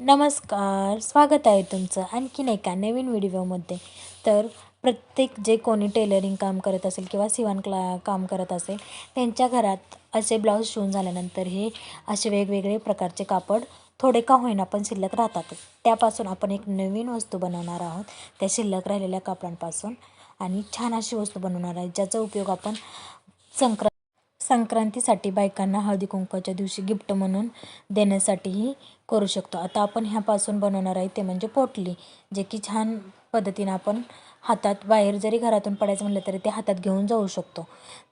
नमस्कार स्वागत आहे तुमचं आणखीन एका नवीन व्हिडिओमध्ये. तर प्रत्येक जे कोणी टेलरिंग काम करत असेल किंवा सिवण क्ला काम करत असेल त्यांच्या घरात असे ब्लाऊज शिवून झाल्यानंतर हे असे वेगवेगळे प्रकारचे कापड थोडे का होईना पण शिल्लक राहतात. त्यापासून आपण एक नवीन वस्तू बनवणार आहोत. त्या शिल्लक राहिलेल्या कापडांपासून आणि छान अशी वस्तू बनवणार आहे ज्याचा उपयोग आपण संक्रांत संक्रांतीसाठी बायकांना हळदी कुंकवाच्या दिवशी गिफ्ट म्हणून देण्यासाठीही करू शकतो. आता आपण ह्यापासून बनवणार आहे ते म्हणजे पोटली जे की छान पद्धतीनं आपण हातात बाहेर जरी घरातून पडायचं म्हटलं तरी ते हातात घेऊन जाऊ शकतो.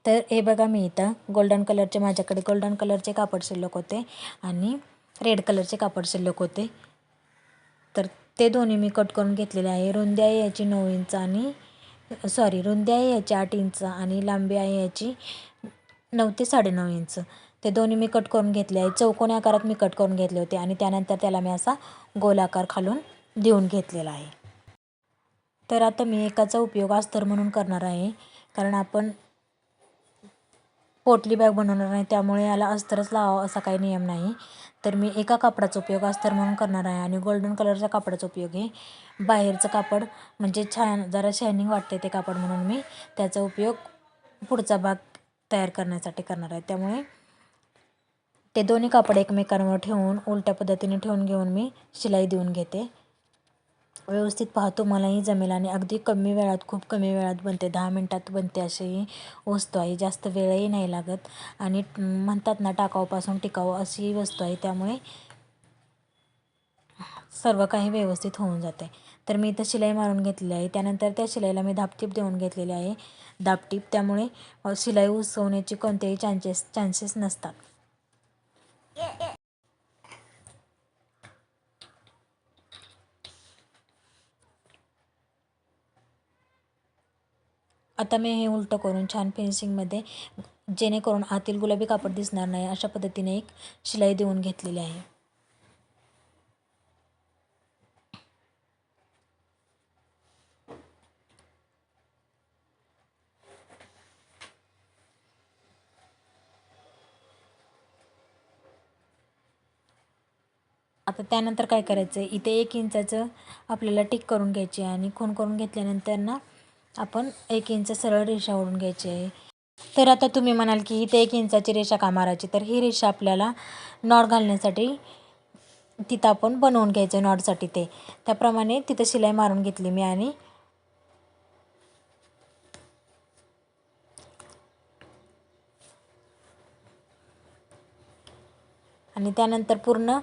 तर हे बघा मी इथं गोल्डन कलरचे माझ्याकडे गोल्डन कलरचे कापड शिल्लक होते आणि रेड कलरचे कापड शिल्लक होते. तर ते दोन्ही मी कट करून घेतलेले आहे. रुंदी आहे याची नऊ इंच आणि सॉरी रुंदी आहे याची आठ इंच आणि लांबी आहे याची नऊ ते साडेनऊ इंच. ते दोन्ही मी कट करून घेतले आहे. चौकोनी आकारात मी कट करून घेतले होते आणि त्यानंतर त्याला मी असा गोल आकार खालून देऊन घेतलेला आहे. तर आता मी एकाचा उपयोग अस्तर म्हणून करणार आहे. कारण आपण पोटली बॅग बनवणार नाही त्यामुळे याला अस्तरच लावावं असा काही नियम नाही. तर मी एका कापडाचा उपयोग अस्तर म्हणून करणार आहे आणि गोल्डन कलरच्या कापडाचा उपयोग हे बाहेरचं कापड म्हणजे छान जरा शायनिंग वाटते ते कापड म्हणून मी त्याचा उपयोग पुढचा भाग तयार करण्यासाठी करणार आहे. त्यामुळे ते दोन्ही कापड एकमेकांवर ठेवून उलट्या पद्धतीने ठेवून घेऊन मी शिलाई देऊन घेते. व्यवस्थित पाहतो मलाही जमेल आणि अगदी कमी वेळात खूप कमी वेळात बनते. दहा मिनटात बनते अशी वस्तू आहे. जास्त वेळही नाही लागत आणि म्हणतात ना टाकाऊपासून टिकाऊ अशी वस्तू आहे. त्यामुळे सर्व काही व्यवस्थित होऊन जाते. तर मी इथं शिलाई मारून घेतलेली आहे. त्यानंतर त्या शिलाईला मी धापटीप देऊन घेतलेली आहे. धापटीप त्यामुळे शिलाई उसवण्याचे कोणतेही चान्सेस चान्सेस नसतात. आता मी हे उलटं करून छान फिनिशिंगमध्ये जेणेकरून आतील गुलाबी कापड दिसणार नाही अशा पद्धतीने एक शिलाई देऊन घेतलेली आहे. आता त्यानंतर काय करायचं? आहे इथे एक इंचाचं आपल्याला टिक करून घ्यायची आहे आणि खून करून घेतल्यानंतर ना आपण एक इंच सरळ रेषा ओढून घ्यायची आहे. तर आता तुम्ही म्हणाल की इथे एक इंचाची रेषा का मारायची? तर ही रेषा आपल्याला नॉट घालण्यासाठी तिथं आपण बनवून घ्यायचं नॉटसाठी ते. त्याप्रमाणे तिथं शिलाई मारून घेतली मी आणि आणि त्यानंतर पूर्ण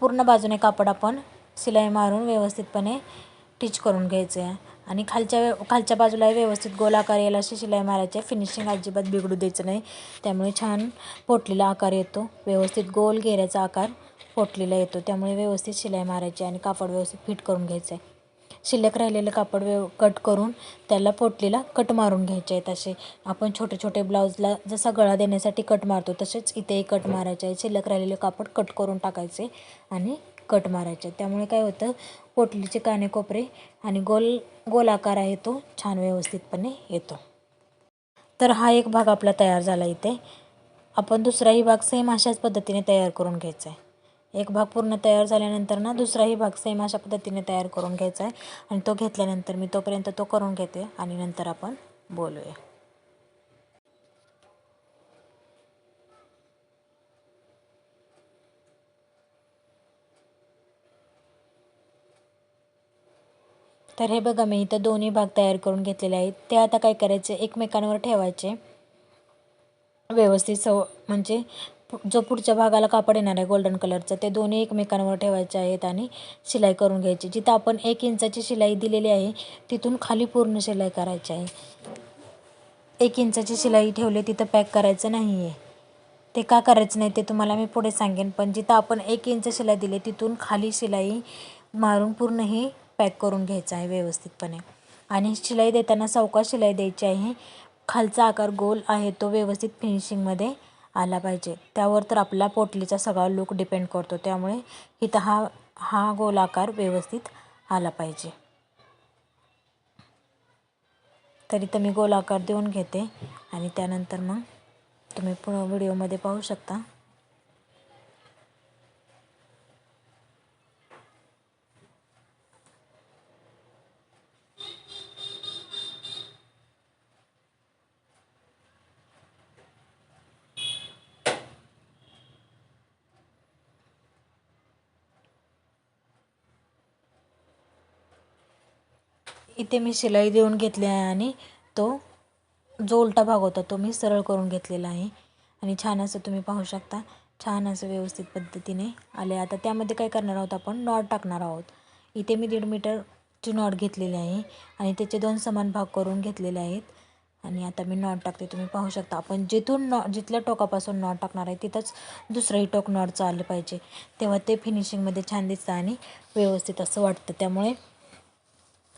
पूर्ण बाजूने कापड आपण शिलाई मारून व्यवस्थितपणे टिच करून घ्यायचं. आहे आणि खालच्या खालच्या बाजूला व्यवस्थित गोलाकार येईल अशी शिलाई मारायची. आहे फिनिशिंग अजिबात बिघडू द्यायचं नाही. त्यामुळे छान पोटलेला आकार येतो. व्यवस्थित गोल घेऱ्याचा आकार पोटलेला येतो. त्यामुळे व्यवस्थित शिलाई मारायची आणि कापड व्यवस्थित फिट करून घ्यायचं आहे शिल्लक राहिलेलं कापड व्यव कट करून त्याला पोटलीला कट मारून घ्यायचे आहेत असे. आपण छोटे छोटे ब्लाऊजला जसा गळा देण्यासाठी कट मारतो तसेच इथेही कट मारायचे आहे शिल्लक राहिलेले कापड कट करून टाकायचे आणि कट मारायचे त्यामुळे काय होतं पोटलीचे कानेकोपरे आणि गोल गोल आकार आहे तो छान व्यवस्थितपणे येतो. तर हा एक भाग आपला तयार झाला इथे. आपण दुसराही भाग सेम अशाच पद्धतीने तयार करून घ्यायचा आहे. एक भाग पूर्ण तयार झाल्यानंतर ना दुसराही भाग सेम अशा पद्धतीने तयार करून घ्यायचा आहे. आणि तो घेतल्यानंतर मी तोपर्यंत तो करून घेते आणि नंतर आपण बोलूया. तर हे बघा मी इथं दोन्ही भाग तयार करून घेतलेले आहेत. ते आता काय करायचे? एकमेकांवर ठेवायचे. व्यवस्थित सव म्हणजे जो पुढच्या भागाला कापड येणार आहे गोल्डन कलरचं ते दोन्ही एकमेकांवर ठेवायचे आहेत आणि शिलाई करून घ्यायची. जिथं आपण एक इंचाची शिलाई दिलेली आहे तिथून खाली पूर्ण शिलाई करायची आहे. एक इंचाची शिलाई ठेवली तिथं पॅक करायचं नाही आहे ते का करायचं नाही ते तुम्हाला मी पुढे सांगेन पण जिथं आपण एक इंच शिलाई दिली तिथून खाली शिलाई मारून पूर्ण ही पॅक करून घ्यायचं आहे व्यवस्थितपणे. आणि शिलाई देताना सावकाश शिलाई द्यायची आहे. खालचा आकार गोल आहे तो व्यवस्थित फिनिशिंगमध्ये आला पाहिजे. त्यावर तर आपला पोटलीचा सगळा लुक डिपेंड करतो. त्यामुळे इथं हा हा गोलाकार व्यवस्थित आला पाहिजे. तरी तर मी गोलाकार देऊन घेते. आणि त्यानंतर मग तुम्ही पुढं व्हिडिओमध्ये पाहू शकता. इथे मी शिलाई देऊन घेतली आहे आणि तो जो उलटा भाग होता तो मी सरळ करून घेतलेला आहे. आणि छान असं तुम्ही पाहू शकता. छान असं व्यवस्थित पद्धतीने आले. आता त्यामध्ये काय करणार आहोत आपण? नॉट टाकणार आहोत. इथे मी दीड मीटरची नॉट घेतलेली आहे. आणि त्याचे दोन समान भाग करून घेतलेले आहेत. आणि आता मी नॉट टाकते. तुम्ही पाहू शकता. आपण जिथून नॉ जिथल्या टोकापासून नॉट टाकणार आहे तिथंच दुसरंही टोक नॉट आलं पाहिजे. तेव्हा ते फिनिशिंगमध्ये छान दिसतं आणि व्यवस्थित असं वाटतं. त्यामुळे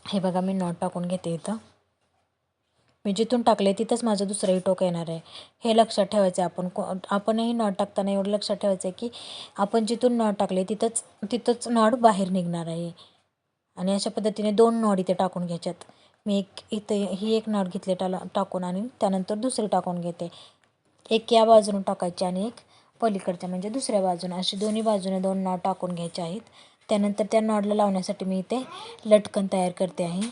हे बघा मी नॉट टाकून घेते इथं. मी जिथून टाकले तिथंच माझं दुसरंही टोक येणार आहे. हे लक्षात ठेवायचं आहे आपण. को आपणही नॉट टाकताना एवढं लक्षात ठेवायचं आहे की आपण जिथून नॉट टाकले तिथंच तिथंच नॉट बाहेर निघणार आहे. आणि अशा पद्धतीने दोन नॉट इथे टाकून घ्यायच्यात. मी एक इथे ही एक नॉट घेतली टाला टाकून आणि त्यानंतर दुसरी टाकून घेते. एक या बाजूने टाकायची आणि एक पलीकडच्या म्हणजे दुसऱ्या बाजूने. अशी दोन्ही बाजूने दोन नॉट टाकून घ्यायचे आहेत. त्यानंतर त्या नॉडला लावण्यासाठी मी इथे लटकन तयार करते आहे.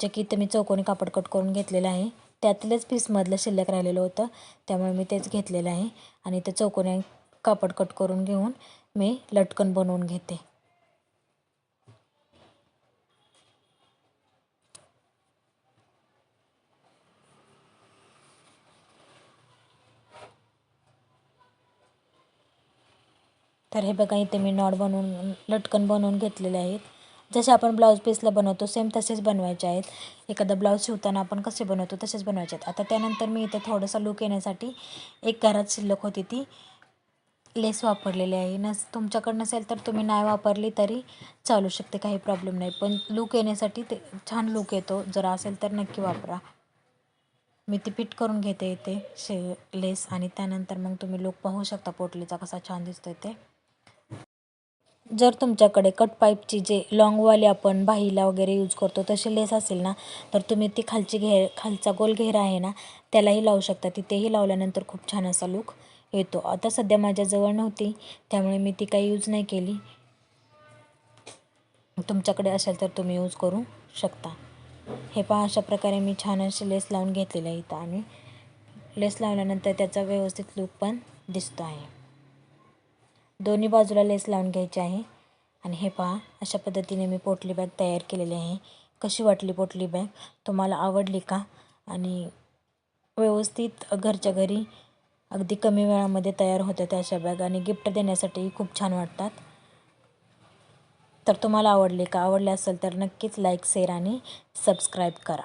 जे की इथं मी चौकोनी कापड कट करून घेतलेलं आहे. त्यातलेच पीसमधलं शिल्लक राहिलेलं होतं. त्यामुळे मी तेच घेतलेलं आहे. आणि ते चौकोनी कापड कट करून घेऊन मी लटकन बनवून घेते. तर हे बघा इथे मी नॉट बनवून लटकन बनवून घेतलेले आहेत. जसे आपण ब्लाऊज पीसला बनवतो सेम तसेच बनवायचे आहेत. एखादा ब्लाऊज शिवताना आपण कसे बनवतो तसेच बनवायचे आहेत. आता त्यानंतर मी इथे थोडंसं लूक येण्यासाठी एक घरात शिल्लक होती ती. लेस वापरलेली आहे. नस तुमच्याकडं नसेल तर तुम्ही नाही वापरली तरी चालू शकते काही प्रॉब्लेम नाही. पण लूक येण्यासाठी ते छान लूक येतो. जर असेल तर नक्की वापरा. मी ती फिट करून घेते इथे शे लेस. आणि त्यानंतर मग तुम्ही लूक पाहू शकता पोटलीचा कसा छान दिसतो ते. जर तुमच्याकडे कट पाईपची जे लाँगवाले आपण बाहीला वगैरे यूज करतो तशी लेस असेल ना तर तुम्ही ती खालची घे खालचा गोल घेरा आहे ना त्यालाही लावू शकता. तिथेही लावल्यानंतर खूप छान असा लुक येतो. आता सध्या माझ्याजवळ नव्हती त्यामुळे मी ती काही यूज नाही केली. तुमच्याकडे असेल तर तुम्ही यूज करू शकता. हे पहा अशा प्रकारे मी छान अशी लेस लावून घेतलेली आहे इथं आणि लेस लावल्यानंतर त्याचा व्यवस्थित लुक पण दिसतो आहे. दोन्ही बाजूला लेस लावून घ्यायची आहे. आणि हे पहा अशा पद्धतीने मी पोटली बॅग तयार केलेली आहे. कशी वाटली पोटली बॅग? तुम्हाला आवडली का? आणि व्यवस्थित घरच्या घरी अगदी कमी वेळामध्ये तयार होत्या त्या अशा बॅग आणि गिफ्ट देण्यासाठी खूप छान वाटतात. तर तुम्हाला आवडली का? आवडले असेल तर नक्कीच लाईक शेअर आणि सबस्क्राईब करा.